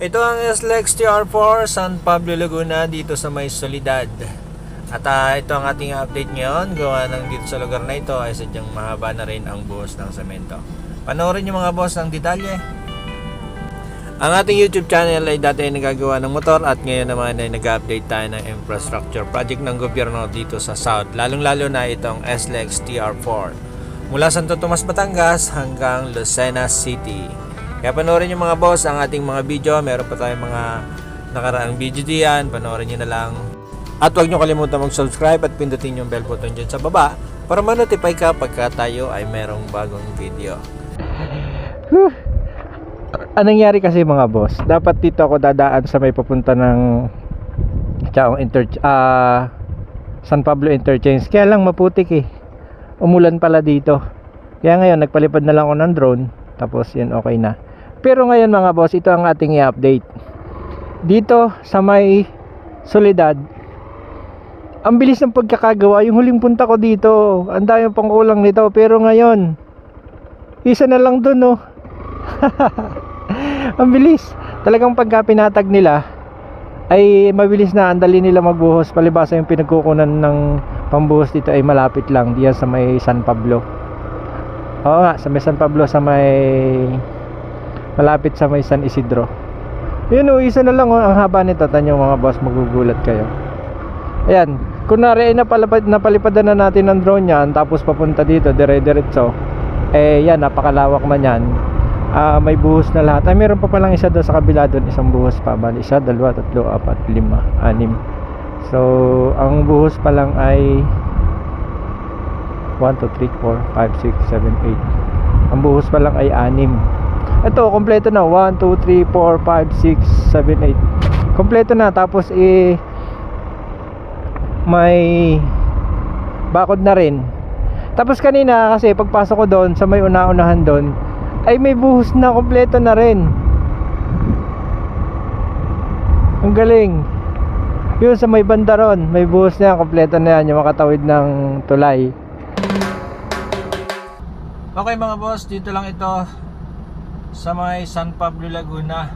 Ito ang SLEX TR4 San Pablo Laguna dito sa may Solidad. At ah, ito ang ating update ngayon. Gawa ng dito sa lugar na ito ay sadyang mahaba na rin ang buhos ng semento. Panoorin nyo mga boss ng detalye. Ang ating YouTube channel ay dati ay nagagawa ng motor at ngayon naman ay nag-update tayo ng infrastructure project ng gobyerno dito sa South. Lalong-lalo na itong SLEX TR4. Mula Santo Tomas, Batangas hanggang Lucena City. Kaya panoorin nyo mga boss ang ating mga video. Meron pa tayong mga nakaraang video diyan. Panoorin nyo na lang. At huwag nyo kalimutan mag-subscribe at pindutin yung bell button dyan sa baba para ma-notify ka pagka tayo ay merong bagong video. Anong nangyari kasi mga boss? Dapat dito ako dadaan sa may papunta ng Chaong Inter ah San Pablo Interchange. Kaya lang maputik eh. Umulan pala dito. Kaya ngayon nagpalipad na lang ako ng drone. Tapos yun okay na. Pero ngayon mga boss, ito ang ating i-update. Dito sa may Soledad, ang bilis ng pagkakagawa. Yung huling punta ko dito, ang dami pang kulang nito. Pero ngayon, isa na lang dun oh. ang bilis. Talagang pagka pinatag nila ay mabilis na ang dali nila magbuhos. Palibasa yung pinagkukunan ng pambuhos dito ay malapit lang diyan sa may San Pablo. Oo nga, sa may San Pablo sa may malapit sa may San Isidro. Yun o, isa na lang oh, ang haba nito. Tanyo mga boss, magugulat kayo. Ayan, kunwari ay napalipad, napalipadan na natin ng drone yan tapos papunta dito, dire-diretso. Eh yan, napakalawak man yan. Ah, may buhos na lahat. Ay, meron pa palang isa doon sa kabila doon, isang buhos pa. Bali, isa, dalawa, tatlo, apat, lima, anim. So, ang buhos pa lang ay 1, 2, 3, 4, 5, 6, 7, 8. Ang buhos pa lang ay anim. Ito, kompleto na. 1, 2, 3, 4, 5, 6, 7, 8. Kompleto na. Tapos, eh, may bakod na rin. Tapos kanina kasi pagpasok ko doon sa may una-unahan doon ay may buhos na kompleto na rin. Ang galing. Yun sa may banda ron, may buhos na yan, kompleto na yan yung makatawid ng tulay. Okay mga boss, dito lang ito sa may San Pablo Laguna.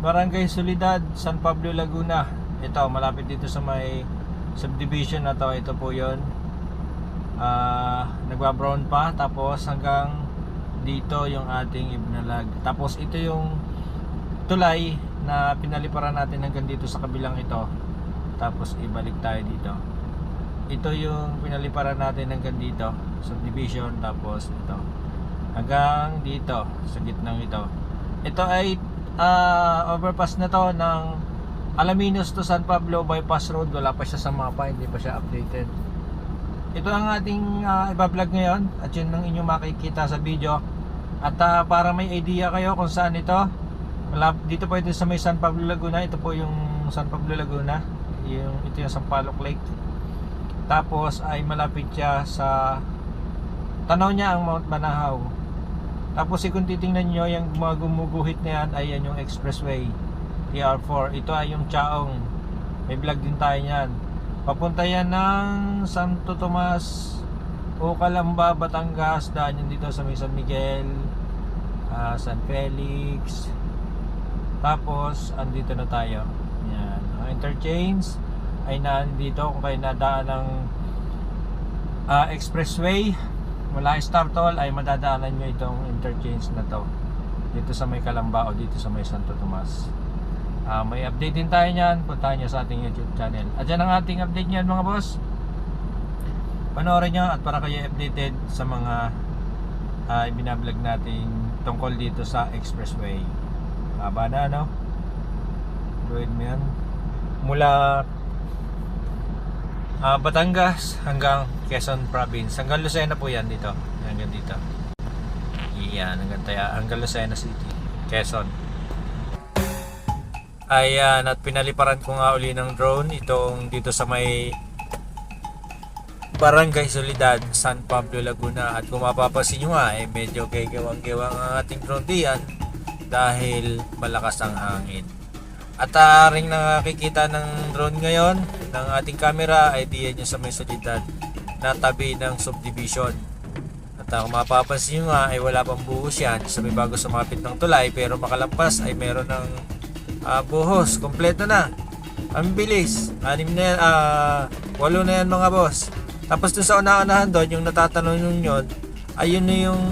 Barangay Solidad, San Pablo Laguna. Ito, malapit dito sa may subdivision na to. Ito po yon. Ah, nagwa-brown pa tapos hanggang dito yung ating ibnalag. Tapos ito yung tulay na pinaliparan natin hanggang dito sa kabilang ito. Tapos ibalik tayo dito. Ito yung pinaliparan natin hanggang dito, subdivision tapos ito. Hanggang dito sa gitnang ito. Ito ay ah, overpass na to ng Alaminos to San Pablo bypass road. Wala pa siya sa mapa, hindi pa siya updated. Ito ang ating uh, ibablog ngayon at yun ang inyong makikita sa video. At ah, para may idea kayo kung saan ito, dito po ito sa may San Pablo Laguna. Ito po yung San Pablo Laguna. Yung, ito yung Sampaloc Lake. Tapos ay malapit siya sa tanaw niya ang Mount Manahaw. Tapos eh, kung titingnan nyo yung mga gumuguhit na yan ay yan yung expressway TR4. Ito ay yung Chaong. May vlog din tayo niyan. Papunta yan ng Santo Tomas o Calamba, Batangas. Daan yan dito sa San Miguel, ah, San Felix. Tapos, andito na tayo. Yan. Ang interchange ay nandito kung kayo nadaan ng ah, expressway mula Star Toll ay madadaanan nyo itong interchange na to. Dito sa may Calamba o dito sa may Santo Tomas. Ah, may update din tayo niyan. Puntahan nyo sa ating YouTube channel. At yan ang ating update niyan mga boss. Panoorin nyo at para kayo updated sa mga uh, ibinablog natin tungkol dito sa expressway. Haba na no yan. Mula ah, Batangas hanggang Quezon Province hanggang Lucena po yan dito hanggang dito yan hanggang, taya, hanggang Lucena City Quezon Ayan, at pinaliparan ko nga uli ng drone itong dito sa may Barangay Solidad, San Pablo, Laguna. At kung mapapansin nyo nga, eh, medyo gagawang-gawang ang ating drone diyan dahil malakas ang hangin. At uh, ring nakikita ng drone ngayon ng ating camera ay diyan yung sa may solidad na tabi ng subdivision. At uh, kung mapapansin nyo nga ay wala pang buhos yan sa may bago sumapit ng tulay pero makalampas ay meron ng Ah, buhos, kompleto na. Ang bilis. Anim na yan, ah, walo na yan mga boss. Tapos dun sa una-unahan doon, yung natatanong nyo yun, ayun na yung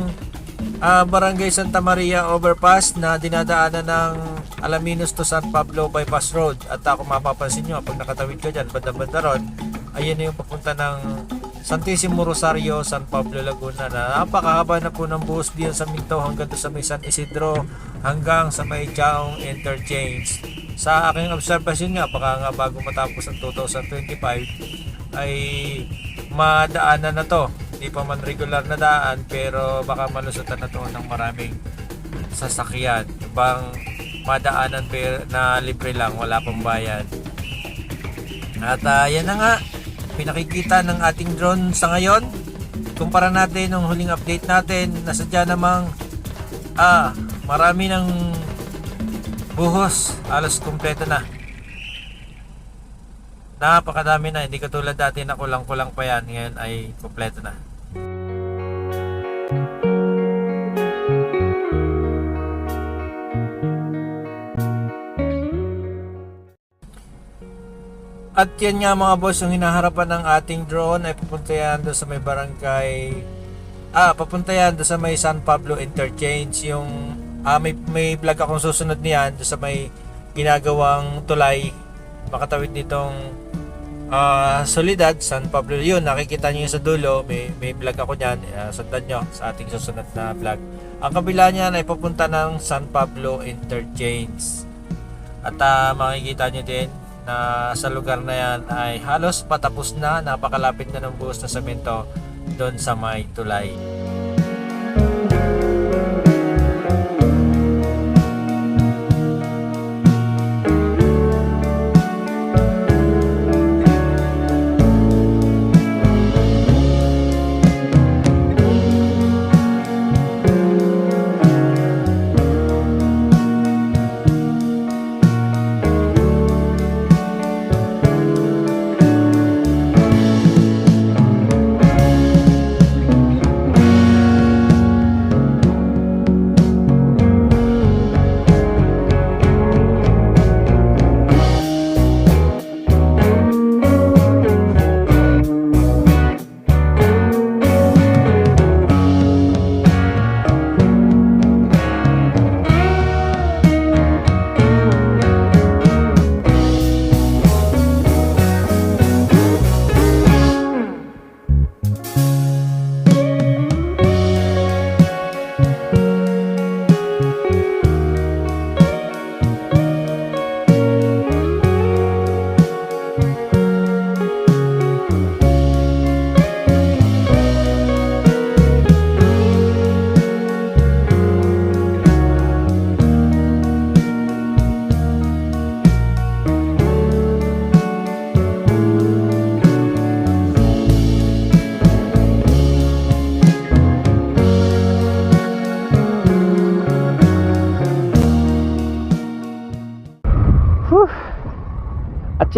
ah, Barangay Santa Maria Overpass na dinadaanan ng Alaminos to San Pablo Bypass Road. At ako mapapansin nyo, pag nakatawid ka dyan, banda-banda ron, ayun na yung papunta ng Santissimo Rosario, San Pablo, Laguna na napakahaba na po ng buhos diyan sa Minto hanggang sa may San Isidro hanggang sa may Chaong Interchange. Sa aking observation nga, baka nga bago matapos ang 2025 ay madaanan na to. Hindi pa man regular na daan pero baka malusutan na to ng maraming sasakyan. Ibang madaanan na libre lang, wala pang bayad. At ah, yan na nga, pinakikita ng ating drone sa ngayon. Kumpara natin nung huling update natin, nasadya namang ah, marami ng buhos, alas kumpleto na. Napakadami na, hindi katulad dati na kulang-kulang pa yan, ngayon ay kumpleto na. At yan nga mga boss, yung hinaharapan ng ating drone ay pupunta yan doon sa may barangay Ah, papunta yan doon sa may San Pablo Interchange. Yung ah, may, may vlog akong susunod niyan doon sa may ginagawang tulay Makatawid nitong ah, Solidad, San Pablo Yun, nakikita nyo sa dulo. May, may vlog ako niyan, uh, sundan nyo sa ating susunod na vlog. Ang kabila niyan ay papunta ng San Pablo Interchange. At ah, makikita nyo din na sa lugar na yan ay halos patapos na, napakalapit na ng buhos na semento doon sa may tulay.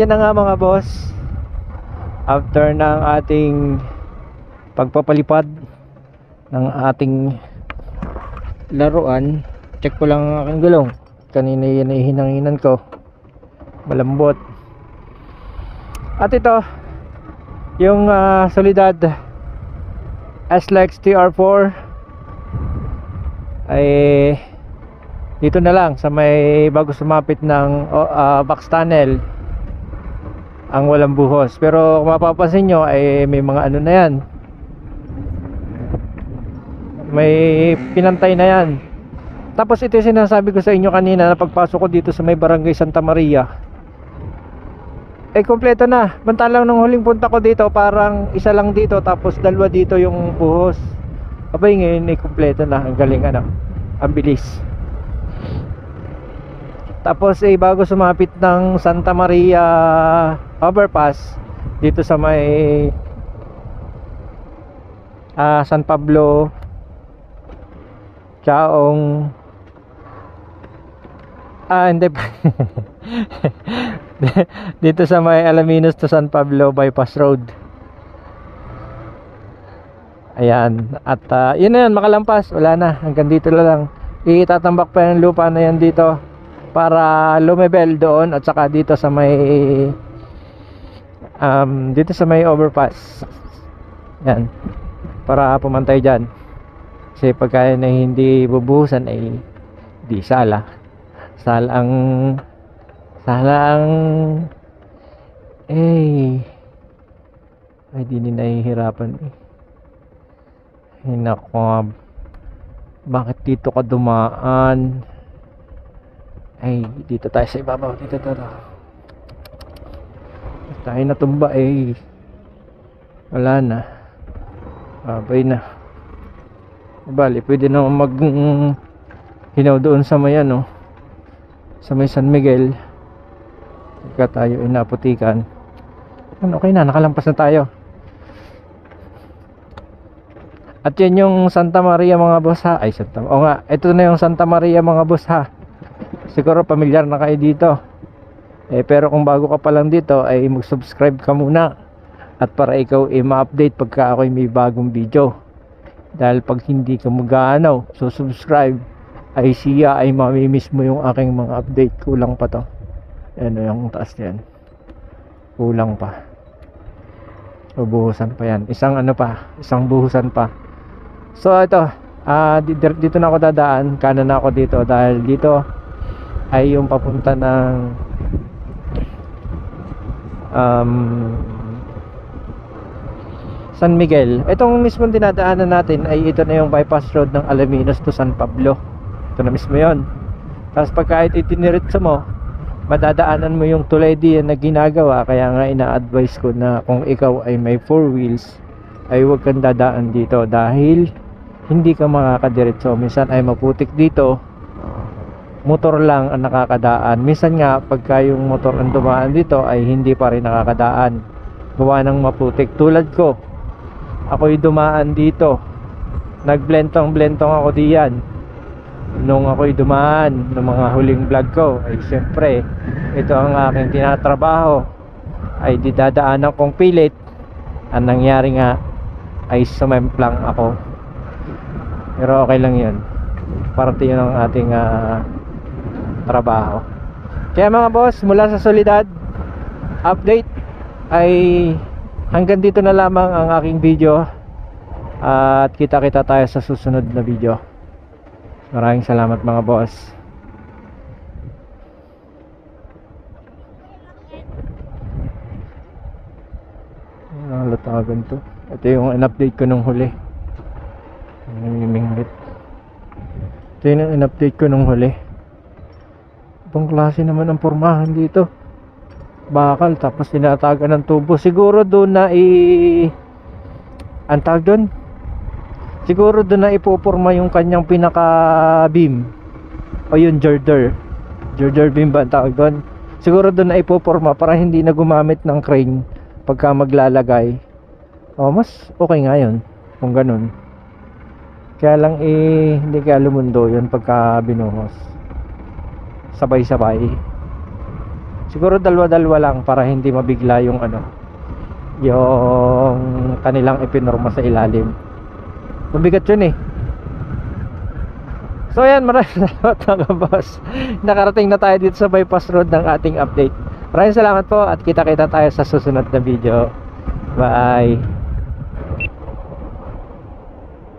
Yan na nga mga boss. After ng ating pagpapalipad ng ating laruan, check ko lang ang aking gulong. Kanina yan ay hinanginan ko. Malambot. At ito, yung ah, Solidad SLEX TR4 ay dito na lang sa may bago sumapit ng ah, box tunnel ang walang buhos. Pero kung mapapansin nyo ay may mga ano na yan. May pinantay na yan. Tapos ito yung sinasabi ko sa inyo kanina na pagpasok ko dito sa may barangay Santa Maria. Eh kompleto na. Bantalang nung huling punta ko dito parang isa lang dito tapos dalawa dito yung buhos. Abay ngayon eh kompleto na. Ang galing ano? Ang bilis. Tapos eh bago sumapit ng Santa Maria overpass dito sa may ah, San Pablo Chaong Ah, hindi dito sa may Alaminos to San Pablo bypass road. Ayan. At ah, yun na yan, makalampas. Wala na. Hanggang dito lang. Itatambak pa yung lupa na yan dito. para lumebel doon at saka dito sa may um, dito sa may overpass. Yan. Para pumantay dyan. Kasi pagka na hindi bubuhusan ay di sala. Sala ang sala ang eh ay di ni nahihirapan eh. Ay nako bakit dito ka dumaan? Ay dito tayo sa ibabaw. Dito dito tayo natumba eh. Wala na. Babay na. Bali pwede naman mag hinaw doon sa may ano sa may San Miguel. Pagka tayo inaputikan ano okay na nakalampas na tayo. At yan yung Santa Maria mga boss ha? Ay Santa o nga ito na yung Santa Maria mga boss ha? Siguro pamilyar na kayo dito eh pero kung bago ka pa lang dito ay mag-subscribe ka muna. At para ikaw ay ma-update pagka ako'y may bagong video. Dahil pag hindi ka mag-ano so subscribe ay siya ay mamimiss mo yung aking mga update. Kulang pa to. Ano yung taas yan kulang pa. So buhusan pa yan. Isang ano pa isang buhusan pa. So ito dir- dito na ako dadaan. Kanan na ako dito dahil dito ay yung papunta ng um, San Miguel. Itong mismo dinadaanan natin ay ito na yung bypass road ng Alaminos to San Pablo. Ito na mismo yon. Tapos pag kahit itiniritsa mo, madadaanan mo yung tulay diyan na ginagawa. Kaya nga ina-advise ko na kung ikaw ay may four wheels, ay huwag kang dadaan dito dahil hindi ka makakadiretso. Minsan ay maputik dito, motor lang ang nakakadaan. Minsan nga pagka yung motor ang dumaan dito ay hindi pa rin nakakadaan. Gawa ng maputik. Tulad ko, ako'y dumaan dito. Nagblentong-blentong ako diyan. Nung ako'y dumaan ng mga huling vlog ko, ay siyempre, ito ang aking tinatrabaho. Ay didadaanan kong pilit. Ang nangyari nga ay sumemplang ako. Pero okay lang yun. Parte yun ang ating ah, trabaho. Kaya mga boss, mula sa Solidad update ay hanggang dito na lamang ang aking video at kita-kita tayo sa susunod na video. Maraming salamat mga boss. Ang latagan to. Ito yung in-update ko nung huli. Namimingwit. Ito yung in-update ko nung huli. Ibang klase naman ang pormahan dito. Bakal, tapos tinatagan ng tubo. Siguro doon na i... Ang doon? Siguro doon na ipopurma yung kanyang pinaka beam. O yung girder. Girder beam ba tawag doon? Siguro doon na ipopurma para hindi na gumamit ng crane pagka maglalagay. O, mas okay nga yun. Kung ganun. Kaya lang eh, hindi kaya lumundo yun pagka binuhos sabay-sabay. Siguro dalawa-dalawa lang para hindi mabigla yung ano, yung kanilang ipinorma sa ilalim. Mabigat yun eh. So ayan, maraming salamat mga boss. Nakarating na tayo dito sa bypass road ng ating update. Maraming salamat po at kita-kita tayo sa susunod na video. Bye!